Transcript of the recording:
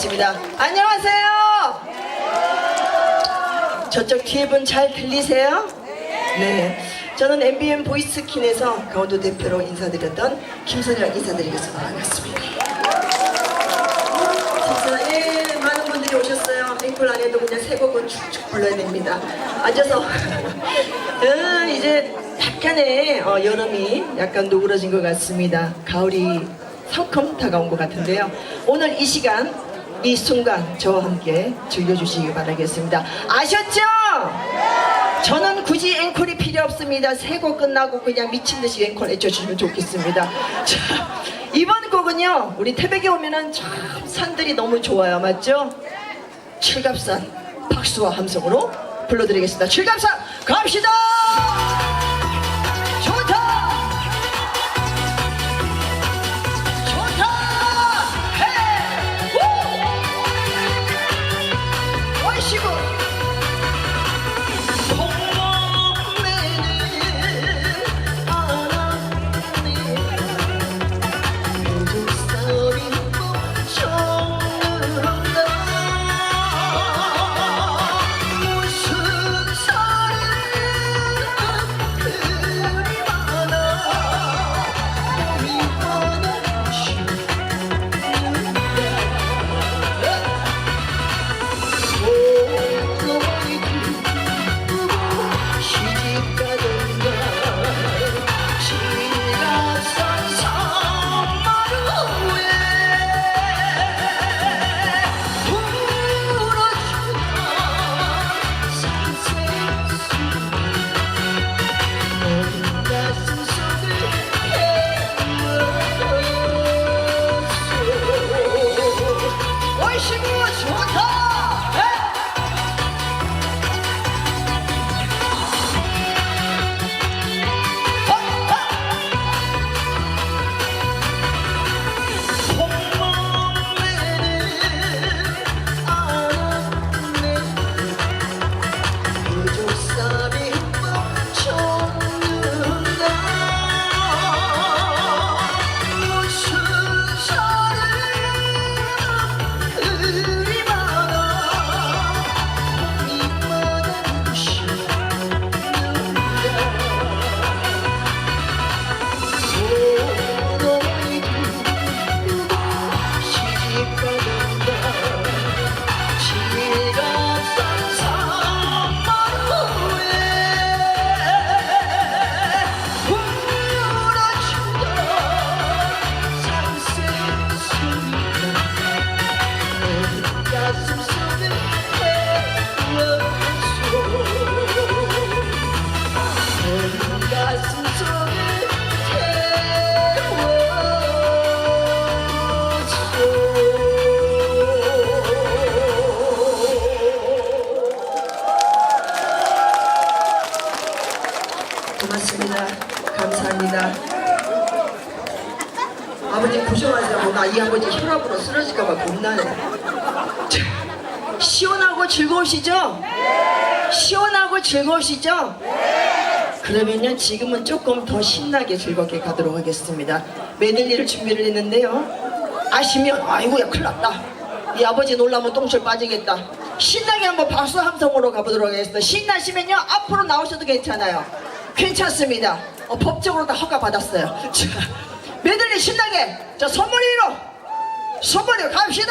반갑습니다. 안녕하세요. 저쪽 뒤에 분 잘 들리세요? 네. 저는 MBN 보이스킨에서 강원도 대표로 인사드렸던 김선영 인사드리겠습니다. 반갑습니다. 진짜 예, 많은 분들이 오셨어요. 앵콜 안 해도 그냥 세 곡은 축축 불러야 됩니다. 앉아서 어, 이제 약간의 어, 여름이 약간 누그러진 것 같습니다. 가을이 성큼 다가온 것 같은데요. 오늘 이 시간 이 순간 저와 함께 즐겨주시기 바라겠습니다. 아셨죠? 저는 굳이 앵콜이 필요 없습니다. 세 곡 끝나고 그냥 미친 듯이 앵콜 해줘주시면 좋겠습니다. 자, 이번 곡은요, 우리 태백에 오면은 참 산들이 너무 좋아요. 맞죠? 칠갑산 박수와 함성으로 불러드리겠습니다. 칠갑산 갑시다! 즐거우시죠? 시원하고 즐거우시죠? 그러면요 지금은 조금 더 신나게 즐겁게 가도록 하겠습니다. 메들리를 준비를 했는데요. 아시면 아이고야 큰일 났다. 이 아버지 놀라면 똥줄 빠지겠다. 신나게 한번 박수 함성으로 가보도록 하겠습니다. 신나시면요 앞으로 나오셔도 괜찮아요. 괜찮습니다. 어, 법적으로 다 허가 받았어요. 자 메들리 신나게 자 선물 위로 선물 위로 갑시다